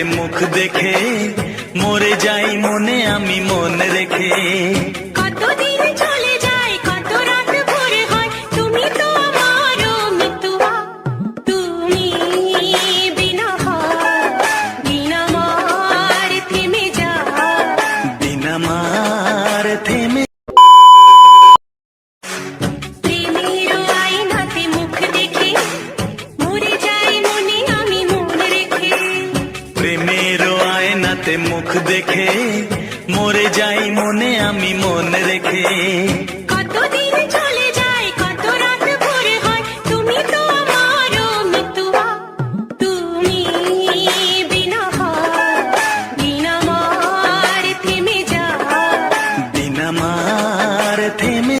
আয়নাতে মুখ দেখে মরে যাই মনে আমি মন রেখে। কতদিন চলে যায় কত রাত ভোর হয় তুমি তো মিতুয়া। তুমি বিনা বিনা মার থেমে যা বিনা মার থেমে মুখ দেখে মরে যাই মনে আমি মন রেখে।